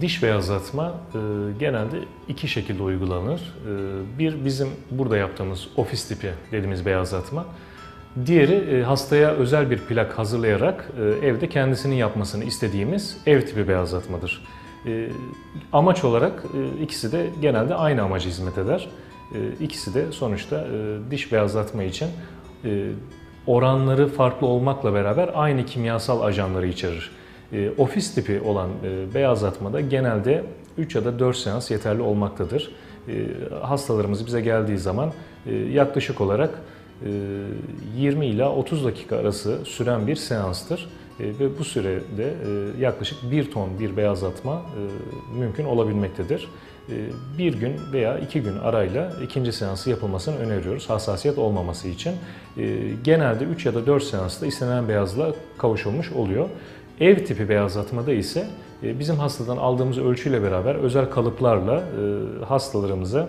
Diş beyazlatma e, genelde iki şekilde uygulanır. E, bir bizim burada yaptığımız ofis tipi dediğimiz beyazlatma. Diğeri e, hastaya özel bir plak hazırlayarak e, evde kendisinin yapmasını istediğimiz ev tipi beyazlatmadır. E, amaç olarak e, ikisi de genelde aynı amaca hizmet eder. E, ikisi de sonuçta e, diş beyazlatma için e, oranları farklı olmakla beraber aynı kimyasal ajanları içerir. E, ofis tipi olan e, beyazlatmada genelde 3 ya da 4 seans yeterli olmaktadır. E, hastalarımız bize geldiği zaman e, yaklaşık olarak e, 20 ila 30 dakika arası süren bir seanstır. Ve bu sürede yaklaşık 1 ton bir beyazlatma e, mümkün olabilmektedir. Bir gün veya iki gün arayla ikinci seansı yapılmasını öneriyoruz hassasiyet olmaması için. Genelde 3 ya da 4 seansta istenen beyazla kavuşulmuş oluyor. Ev tipi beyazlatmada ise e, bizim hastadan aldığımız ölçüyle beraber özel kalıplarla e, hastalarımıza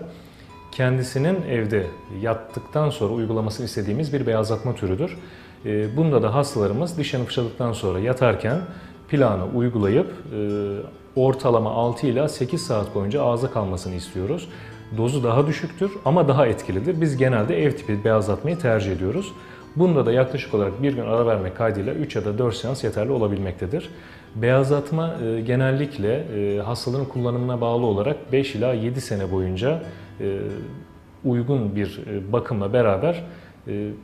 kendisinin evde yattıktan sonra uygulamasını istediğimiz bir beyazlatma türüdür. E, bunda da hastalarımız dişlerini fırçaladıktan sonra yatarken planı uygulayıp ortalama 6 ila 8 saat boyunca ağza kalmasını istiyoruz. Dozu daha düşüktür ama daha etkilidir. Biz genelde ev tipi beyazlatmayı tercih ediyoruz. Bunda da yaklaşık olarak bir gün ara vermek kaydıyla 3 ya da 4 seans yeterli olabilmektedir. Beyazlatma e, genellikle e, hastalığın kullanımına bağlı olarak 5 ila 7 sene boyunca e, uygun bir bakımla beraber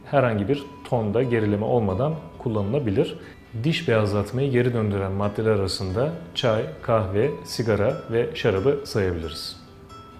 herhangi bir tonda gerileme olmadan kullanılabilir. Diş beyazlatmayı geri döndüren maddeler arasında çay, kahve, sigara ve şarabı sayabiliriz.